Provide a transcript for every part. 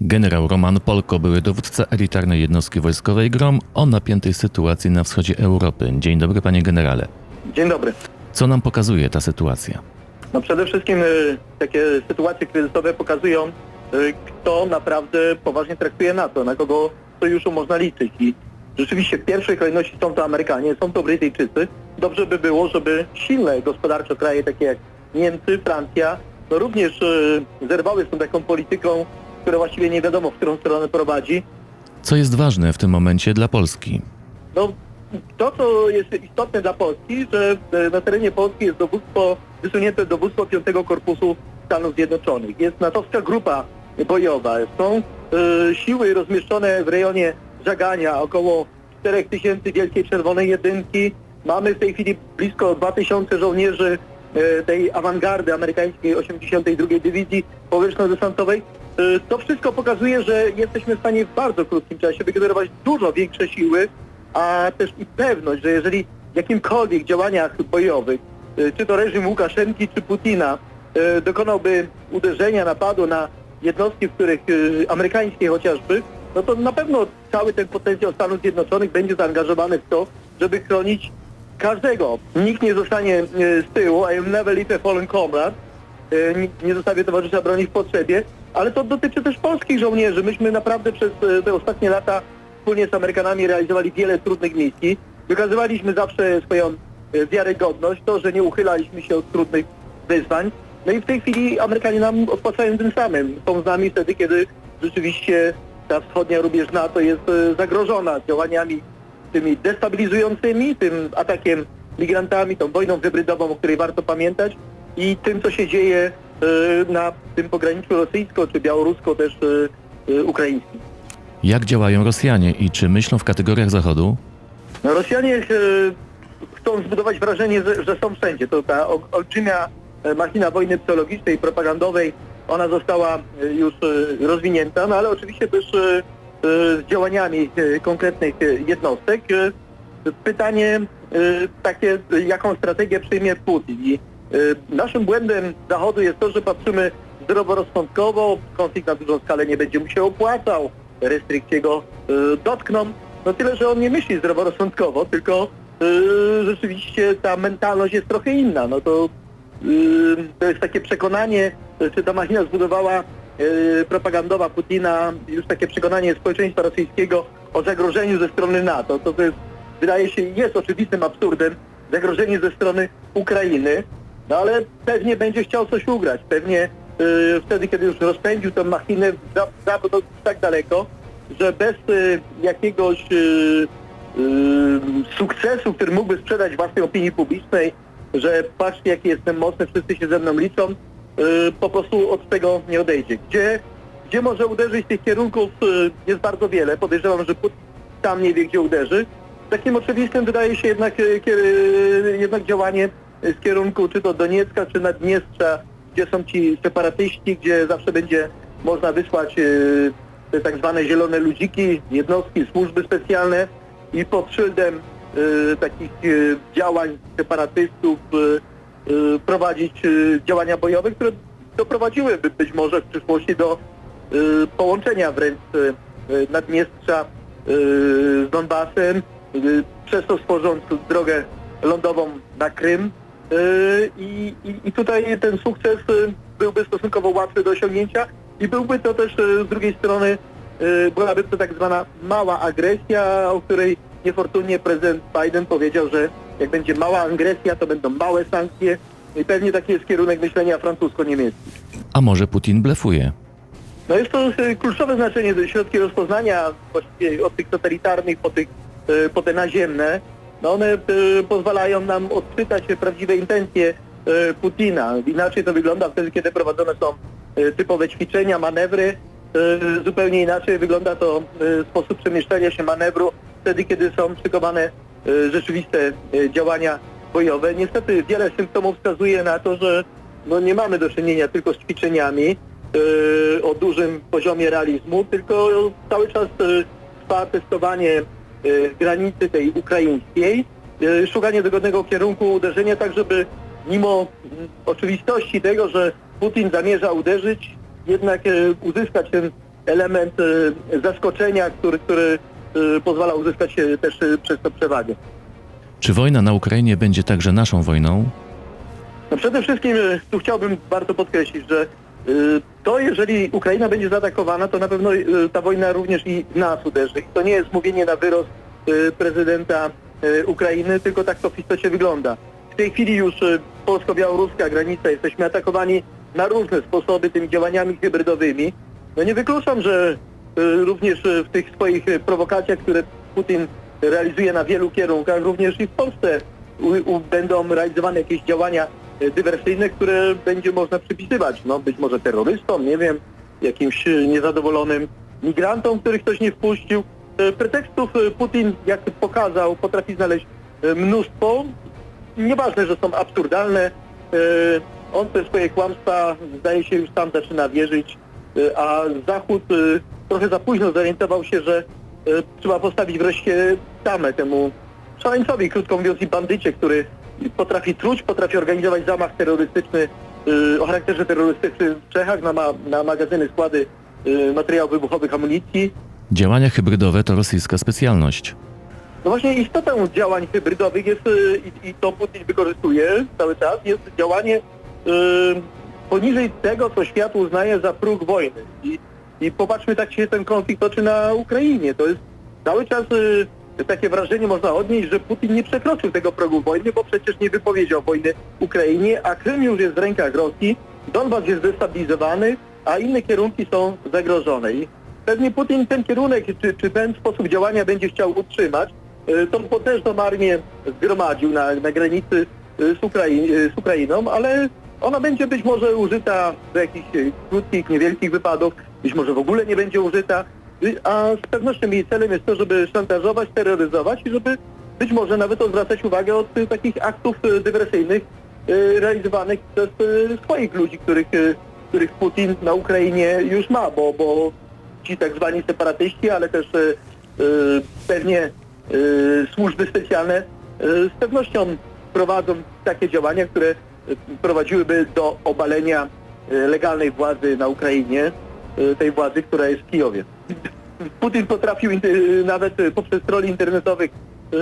Generał Roman Polko, były dowódca elitarnej jednostki wojskowej GROM o napiętej sytuacji na wschodzie Europy. Dzień dobry, panie generale. Dzień dobry. Co nam pokazuje ta sytuacja? No przede wszystkim y, takie sytuacje kryzysowe pokazują, y, kto naprawdę poważnie traktuje NATO, na kogo sojuszu można liczyć. I rzeczywiście w pierwszej kolejności są to Amerykanie, są to Brytyjczycy. Dobrze by było, żeby silne gospodarczo kraje takie jak Niemcy, Francja, no również y, zerwały z tą taką polityką, która właściwie nie wiadomo, w którą stronę prowadzi. Co jest ważne w tym momencie dla Polski? No, to, co jest istotne dla Polski, że e, na terenie Polski jest dowództwo, wysunięte dowództwo 5 Korpusu Stanów Zjednoczonych. Jest natowska grupa bojowa. Są e, siły rozmieszczone w rejonie Żagania, około 4 tysięcy Wielkiej Czerwonej Jedynki. Mamy w tej chwili blisko 2000 żołnierzy e, tej awangardy amerykańskiej 82 Dywizji Powietrzno-Desantowej. E, To wszystko pokazuje, że jesteśmy w stanie w bardzo krótkim czasie wygenerować dużo większe siły, a też i pewność, że jeżeli w jakimkolwiek działaniach bojowych, y, czy to reżim Łukaszenki, czy Putina, y, dokonałby uderzenia, napadu na jednostki, w których y, amerykańskie chociażby, no to na pewno cały ten potencjał Stanów Zjednoczonych będzie zaangażowany w to, żeby chronić każdego. Nikt nie zostanie y, z tyłu, I am never leave a fallen comrade. Y, nie zostawię towarzysza broni w potrzebie, ale to dotyczy też polskich żołnierzy. Myśmy naprawdę przez y, te ostatnie lata wspólnie z Amerykanami realizowali wiele trudnych misji. Wykazywaliśmy zawsze swoją e, wiarygodność, to, że nie uchylaliśmy się od trudnych wyzwań. No i w tej chwili Amerykanie nam odpłacają tym samym. Są z nami wtedy, kiedy rzeczywiście ta wschodnia rubież NATO jest e, zagrożona działaniami tymi destabilizującymi, tym atakiem migrantami, tą wojną hybrydową, o której warto pamiętać i tym, co się dzieje e, na tym pograniczu rosyjsko czy białorusko też e, e, ukraińskim. Jak działają Rosjanie i czy myślą w kategoriach Zachodu? No, Rosjanie chcą zbudować wrażenie, że, że są wszędzie. To ta olbrzymia e, machina wojny psychologicznej, propagandowej, ona została już rozwinięta, no ale oczywiście też z działaniami konkretnych jednostek. Pytanie takie, jaką strategię przyjmie Putin. E, naszym błędem Zachodu jest to, że patrzymy zdroworozsądkowo, konflikt na dużą skalę nie będzie mu się opłacał, restrykcje go e, dotkną. No tyle, że on nie myśli zdroworozsądkowo, tylko e, rzeczywiście ta mentalność jest trochę inna. No to, to jest takie przekonanie, czy ta machina zbudowała propagandowa Putina, już takie przekonanie społeczeństwa rosyjskiego o zagrożeniu ze strony NATO. To, to jest, wydaje się, jest oczywistym absurdem, zagrożenie ze strony Ukrainy, no ale pewnie będzie chciał coś ugrać. Pewnie e, wtedy, kiedy już rozpędził tę machinę, za- zabrał to tak daleko, że bez e, jakiegoś e, e, sukcesu, który mógłby sprzedać własnej opinii publicznej, że patrzcie jaki jestem mocny, wszyscy się ze mną liczą, po prostu od tego nie odejdzie. Gdzie, gdzie może uderzyć tych kierunków jest bardzo wiele. Podejrzewam, że Putin sam nie wie gdzie uderzy. Takim oczywistym wydaje się jednak, jednak działanie z kierunku czy to Doniecka, czy Naddniestrza, gdzie są ci separatyści, gdzie zawsze będzie można wysłać e, te tak zwane zielone ludziki, jednostki, służby specjalne i pod szyldem e, takich działań separatystów prowadzić działania bojowe, które doprowadziłyby być może w przyszłości do połączenia wręcz Naddniestrza z Donbasem, przez to stworząc drogę lądową na Krym. E, I, i, I tutaj ten sukces e, byłby stosunkowo łatwy do osiągnięcia i byłby to też e, z drugiej strony byłaby to tak zwana mała agresja, o której niefortunnie prezydent Biden powiedział, że jak będzie mała agresja, to będą małe sankcje i pewnie taki jest kierunek myślenia francusko-niemiecki. A może Putin blefuje? No jest to kluczowe znaczenie, środki rozpoznania właściwie od tych totalitarnych po, tych, po te naziemne. No one e, pozwalają nam odczytać prawdziwe intencje e, Putina. Inaczej to wygląda wtedy, kiedy prowadzone są e, typowe ćwiczenia, manewry. Zupełnie inaczej wygląda to sposób przemieszczania się manewru wtedy, kiedy są szykowane e, rzeczywiste działania bojowe. Niestety wiele symptomów wskazuje na to, że no nie mamy do czynienia tylko z ćwiczeniami o dużym poziomie realizmu, tylko cały czas trwa testowanie granicy tej ukraińskiej, e, szukanie dogodnego kierunku uderzenia, tak żeby mimo oczywistości tego, że Putin zamierza uderzyć, jednak e, uzyskać ten element zaskoczenia, który, który pozwala uzyskać też przez to przewagę. Czy wojna na Ukrainie będzie także naszą wojną? No przede wszystkim tu chciałbym bardzo podkreślić, że to jeżeli Ukraina będzie zaatakowana, to na pewno e, ta wojna również i nas uderzy. I to nie jest mówienie na wyrost e, prezydenta Ukrainy, tylko tak to w istocie wygląda. W tej chwili już polsko-białoruska granica, jesteśmy atakowani na różne sposoby tymi działaniami hybrydowymi. No nie wykluczam, że również w tych swoich prowokacjach, które Putin realizuje na wielu kierunkach, również i w Polsce będą realizowane jakieś działania dywersyjne, które będzie można przypisywać, no być może terrorystom, nie wiem, jakimś e, niezadowolonym migrantom, których ktoś nie wpuścił. E, Pretekstów e, Putin, jak pokazał, potrafi znaleźć e, mnóstwo. Nieważne, że są absurdalne. e, On te swoje kłamstwa, zdaje się, już sam zaczyna wierzyć, e, a Zachód e, trochę za późno zorientował się, że e, trzeba postawić wreszcie tamę temu szaleńcowi, krótko mówiąc, i bandycie, który potrafi truć, potrafi organizować zamach terrorystyczny y, o charakterze terrorystycznym w Czechach na, ma, na magazyny, składy y, materiałów wybuchowych, amunicji. Działania hybrydowe to rosyjska specjalność. No właśnie istotą działań hybrydowych jest, y, i, i to Putin wykorzystuje cały czas, jest działanie y, poniżej tego, co świat uznaje za próg wojny. I, I popatrzmy, tak się ten konflikt toczy na Ukrainie. To jest cały czas y, takie wrażenie można odnieść, że Putin nie przekroczył tego progu wojny, bo przecież nie wypowiedział wojny Ukrainie, a Krym już jest w rękach Rosji, Donbas jest destabilizowany, a inne kierunki są zagrożone. I pewnie Putin ten kierunek, czy, czy ten sposób działania będzie chciał utrzymać, y, tą potężną armię zgromadził na, na granicy y, z, Ukrai- y, z Ukrainą, ale ona będzie być może użyta do jakichś krótkich, niewielkich wypadów, być może w ogóle nie będzie użyta, a z pewnością jej celem jest to, żeby szantażować, terroryzować i żeby być może nawet odwracać uwagę od y, takich aktów y, dywersyjnych y, realizowanych przez swoich ludzi, których, których Putin na Ukrainie już ma, bo, bo ci tak zwani separatyści, ale też pewnie służby specjalne z pewnością prowadzą takie działania, które prowadziłyby do obalenia legalnej władzy na Ukrainie, tej władzy, która jest w Kijowie. Putin potrafił inty- nawet y, poprzez troli internetowych y,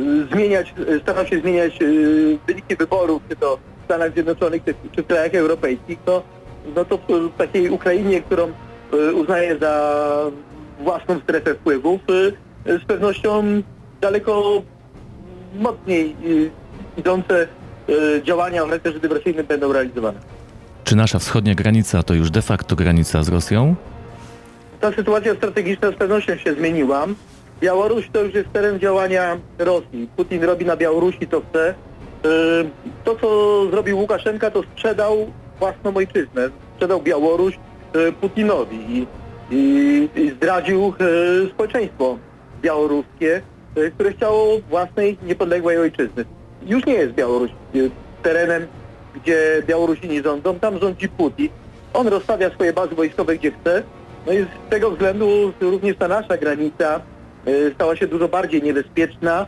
y, zmieniać, y, starał się zmieniać y, wyniki wyborów, czy to w Stanach Zjednoczonych, czy, w krajach europejskich, to, no to w, takiej Ukrainie, którą y, uznaje za własną strefę wpływów, y, y, z pewnością daleko mocniej y, idące y, działania o charakterze dywersyjnym będą realizowane. Czy nasza wschodnia granica to już de facto granica z Rosją? Ta sytuacja strategiczna z pewnością się zmieniła. Białoruś to już jest teren działania Rosji. Putin robi na Białorusi co chce. Yy, To, co zrobił Łukaszenka, to sprzedał własną ojczyznę. Sprzedał Białoruś yy, Putinowi i, i, i zdradził yy, społeczeństwo białoruskie, które chciało własnej, niepodległej ojczyzny. Już nie jest Białoruś terenem, gdzie Białorusini rządzą. Tam rządzi Putin. On rozstawia swoje bazy wojskowe gdzie chce. No i z tego względu również ta nasza granica y, stała się dużo bardziej niebezpieczna,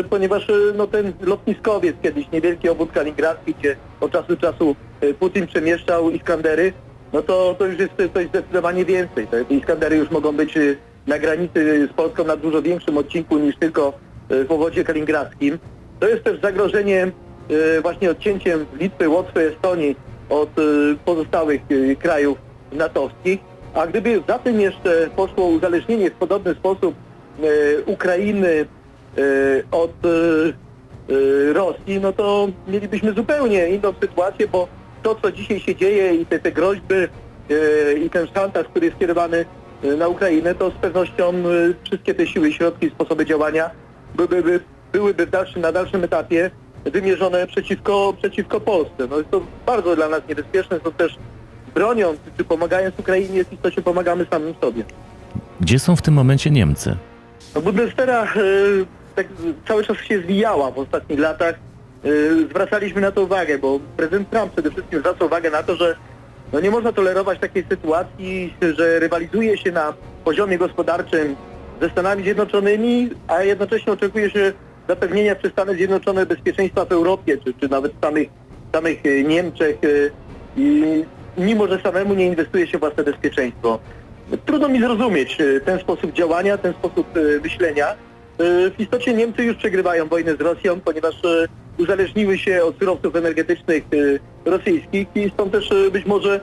y, ponieważ y, no, ten lotniskowiec kiedyś, niewielki obwód kaliningradzki, gdzie od czasu do czasu Putin przemieszczał Iskandery, no to, to już jest, jest zdecydowanie więcej. Te Iskandery już mogą być na granicy z Polską na dużo większym odcinku niż tylko w obwodzie kaliningradzkim. To jest też zagrożenie właśnie odcięciem Litwy, Łotwy, Estonii od y, pozostałych y, krajów natowskich. A gdyby za tym jeszcze poszło uzależnienie w podobny sposób Ukrainy od Rosji, no to mielibyśmy zupełnie inną sytuację, bo to, co dzisiaj się dzieje i te, te groźby i ten szantaż, który jest skierowany na Ukrainę, to z pewnością wszystkie te siły, środki, sposoby działania byłyby, byłyby w dalszym, na dalszym etapie wymierzone przeciwko, przeciwko Polsce. No jest to bardzo dla nas niebezpieczne, to też broniąc czy pomagając Ukrainie w istocie pomagamy samym sobie. Gdzie są w tym momencie Niemcy? No, e, tak cały czas się zwijała w ostatnich latach. E, zwracaliśmy na to uwagę, bo prezydent Trump przede wszystkim zwraca uwagę na to, że no nie można tolerować takiej sytuacji, że rywalizuje się na poziomie gospodarczym ze Stanami Zjednoczonymi, a jednocześnie oczekuje się zapewnienia przez Stany Zjednoczone bezpieczeństwa w Europie, czy, czy nawet w samych, samych e, Niemczech. e, I mimo że samemu nie inwestuje się w własne bezpieczeństwo. Trudno mi zrozumieć e, ten sposób działania, ten sposób myślenia. W istocie Niemcy już przegrywają wojnę z Rosją, ponieważ uzależniły się od surowców energetycznych rosyjskich i stąd też być może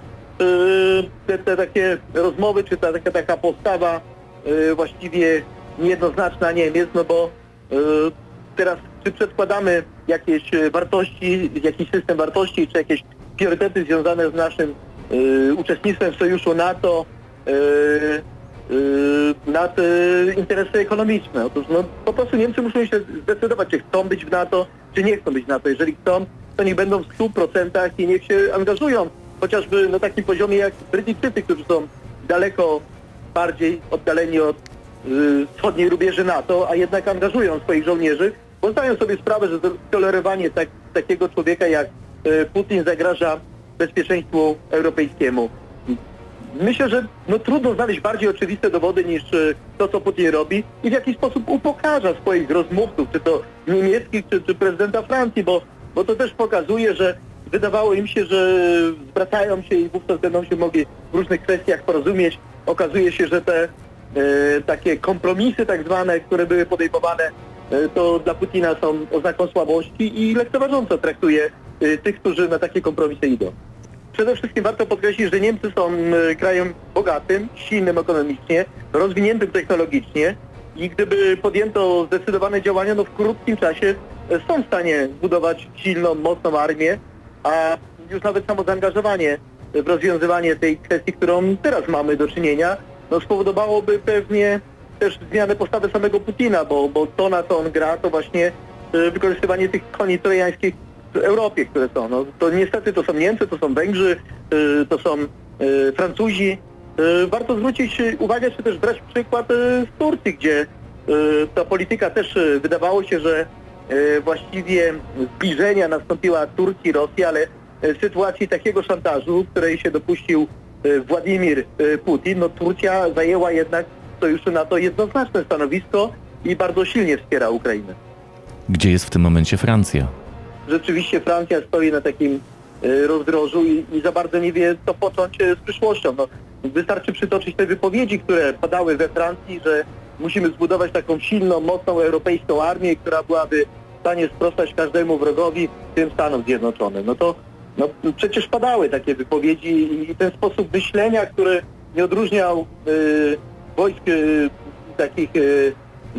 te, te takie rozmowy, czy ta taka, taka postawa właściwie niejednoznaczna Niemiec, no bo teraz czy przedkładamy jakieś e, wartości, jakiś system wartości, czy jakieś priorytety związane z naszym e, uczestnictwem w sojuszu NATO e, nad interesy ekonomiczne. Otóż no, po prostu Niemcy muszą się zdecydować, czy chcą być w NATO, czy nie chcą być w NATO. Jeżeli chcą, to niech będą w 100% i niech się angażują, chociażby na takim poziomie jak Brytyjczycy, którzy są daleko bardziej oddaleni od y, wschodniej rubieży NATO, a jednak angażują swoich żołnierzy, bo zdają sobie sprawę, że tolerowanie tak, takiego człowieka jak y, Putin zagraża bezpieczeństwu europejskiemu. Myślę, że no, trudno znaleźć bardziej oczywiste dowody niż y, to, co Putin robi i w jaki sposób upokarza swoich rozmówców, czy to niemieckich, czy, czy prezydenta Francji, bo, bo to też pokazuje, że wydawało im się, że zwracają się i wówczas będą się mogli w różnych kwestiach porozumieć. Okazuje się, że te e, takie kompromisy tak zwane, które były podejmowane, e, to dla Putina są oznaką słabości i lekceważąco traktuje e, tych, którzy na takie kompromisy idą. Przede wszystkim warto podkreślić, że Niemcy są e, krajem bogatym, silnym ekonomicznie, rozwiniętym technologicznie i gdyby podjęto zdecydowane działania, no w krótkim czasie e, są w stanie zbudować silną, mocną armię, a już nawet samo zaangażowanie w rozwiązywanie tej kwestii, którą teraz mamy do czynienia, no spowodowałoby pewnie też zmianę postawy samego Putina, bo, bo to na co on gra, to właśnie e, wykorzystywanie tych koni trojańskich w Europie, które są. No, to niestety to są Niemcy, to są Węgrzy, y, to są y, Francuzi. Y, Warto zwrócić uwagę, czy też brać przykład y, z Turcji, gdzie y, ta polityka też y, wydawało się, że y, właściwie zbliżenia nastąpiła Turcji, Rosji, ale y, w sytuacji takiego szantażu, której się dopuścił y, Władimir y, Putin, no Turcja zajęła jednak sojuszu NATO jednoznaczne stanowisko i bardzo silnie wspiera Ukrainę Gdzie jest w tym momencie Francja? rzeczywiście Francja stoi na takim e, rozdrożu i, i za bardzo nie wie, co począć e, z przyszłością. No, wystarczy przytoczyć te wypowiedzi, które padały we Francji, że musimy zbudować taką silną, mocną europejską armię, która byłaby w stanie sprostać każdemu wrogowi, tym Stanom Zjednoczonym. No to no, przecież padały takie wypowiedzi i- ten sposób myślenia, który nie odróżniał e, wojsk e, takich e,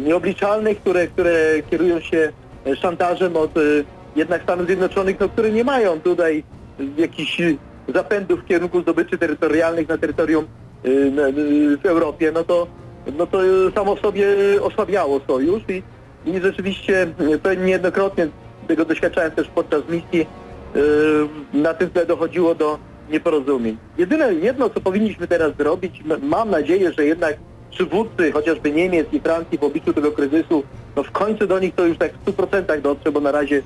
nieobliczalnych, które, które kierują się e, szantażem od jednak Stanów Zjednoczonych, no, które nie mają tutaj jakichś y, zapędów w kierunku zdobyczy terytorialnych na terytorium y, y, w Europie, no to, no to y, samo w sobie osłabiało sojusz i, i rzeczywiście y, to niejednokrotnie tego doświadczałem też podczas misji, y, na tym tle dochodziło do nieporozumień. Jedyne jedno, co powinniśmy teraz zrobić, mam nadzieję, że jednak przywódcy chociażby Niemiec i Francji w obliczu tego kryzysu, no w końcu do nich to już tak w 100% dotrze, bo na razie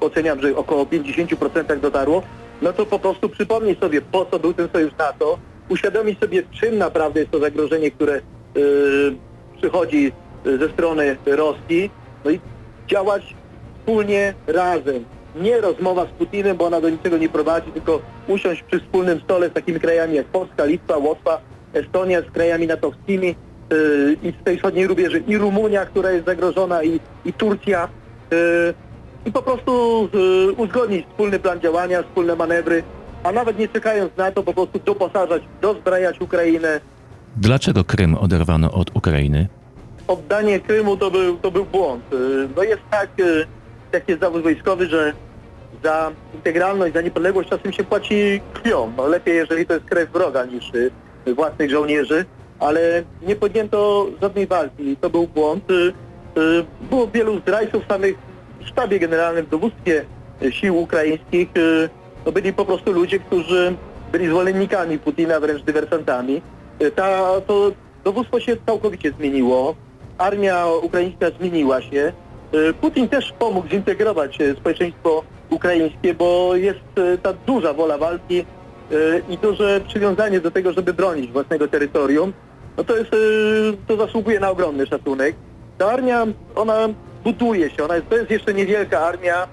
oceniam, że około 50% dotarło, no to po prostu przypomnij sobie, po co był ten sojusz NATO, uświadomić sobie, czym naprawdę jest to zagrożenie, które yy, przychodzi yy, ze strony Rosji, no i działać wspólnie razem. Nie rozmowa z Putinem, bo ona do niczego nie prowadzi, tylko usiąść przy wspólnym stole z takimi krajami jak Polska, Litwa, Łotwa, Estonia, z krajami natowskimi yy, i z tej wschodniej rubieży i Rumunia, która jest zagrożona i, i Turcja. Yy, i po prostu y, uzgodnić wspólny plan działania, wspólne manewry, a nawet nie czekając na to, po prostu doposażać, dozbrajać Ukrainę. Dlaczego Krym oderwano od Ukrainy? Oddanie Krymu to był, to był błąd. Y, No jest tak, tak jest zawód wojskowy, że za integralność, za niepodległość czasem się płaci krwią. No lepiej, jeżeli to jest krew wroga niż y, własnych żołnierzy, ale nie podjęto żadnej walki. To był błąd. Y, y, Było wielu zdrajców samych w sztabie generalnym, w dowództwie sił ukraińskich. To byli po prostu ludzie, którzy byli zwolennikami Putina, wręcz dywersantami. Ta, to dowództwo się całkowicie zmieniło. Armia ukraińska zmieniła się. Y, Putin też pomógł zintegrować y, społeczeństwo ukraińskie, bo jest y, ta duża wola walki i duże przywiązanie do tego, żeby bronić własnego terytorium. No to jest, to zasługuje na ogromny szacunek. Ta armia, ona buduje się, ona jest, to jest jeszcze niewielka armia,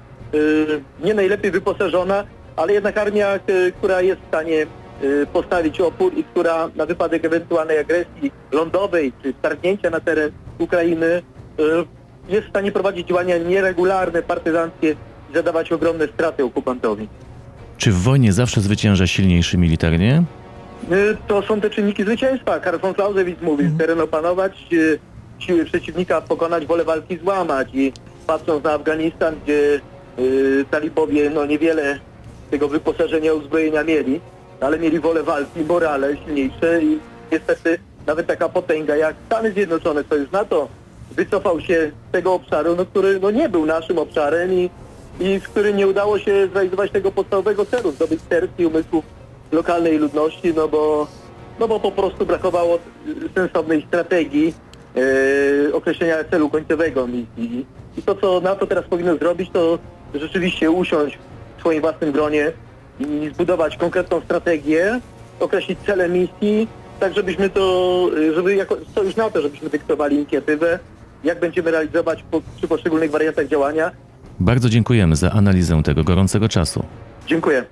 nie najlepiej wyposażona, ale jednak armia, która jest w stanie postawić opór i która na wypadek ewentualnej agresji lądowej czy wtargnięcia na teren Ukrainy jest w stanie prowadzić działania nieregularne, partyzanckie i zadawać ogromne straty okupantowi. Czy w wojnie zawsze zwycięża silniejszy militarnie? Y, To są te czynniki zwycięstwa. Karl von Clausewitz mówił, teren opanować, y, siły przeciwnika pokonać, wolę walki złamać. I patrząc na Afganistan, gdzie y, talibowie no, niewiele tego wyposażenia, uzbrojenia mieli, ale mieli wolę walki, morale silniejsze i niestety nawet taka potęga jak Stany Zjednoczone, Sojusz NATO, wycofał się z tego obszaru, no, który no, nie był naszym obszarem i, i w którym nie udało się zrealizować tego podstawowego celu, zdobyć serc i umysłów lokalnej ludności, no bo, no bo po prostu brakowało sensownej strategii e, określenia celu końcowego misji. I to, co NATO teraz powinno zrobić, to rzeczywiście usiąść w swoim własnym gronie i zbudować konkretną strategię, określić cele misji, tak żebyśmy to, żeby jako sojusz NATO, żebyśmy dyktowali inicjatywę, jak będziemy realizować po, przy poszczególnych wariantach działania. Bardzo dziękujemy za analizę tego gorącego czasu. Dziękuję.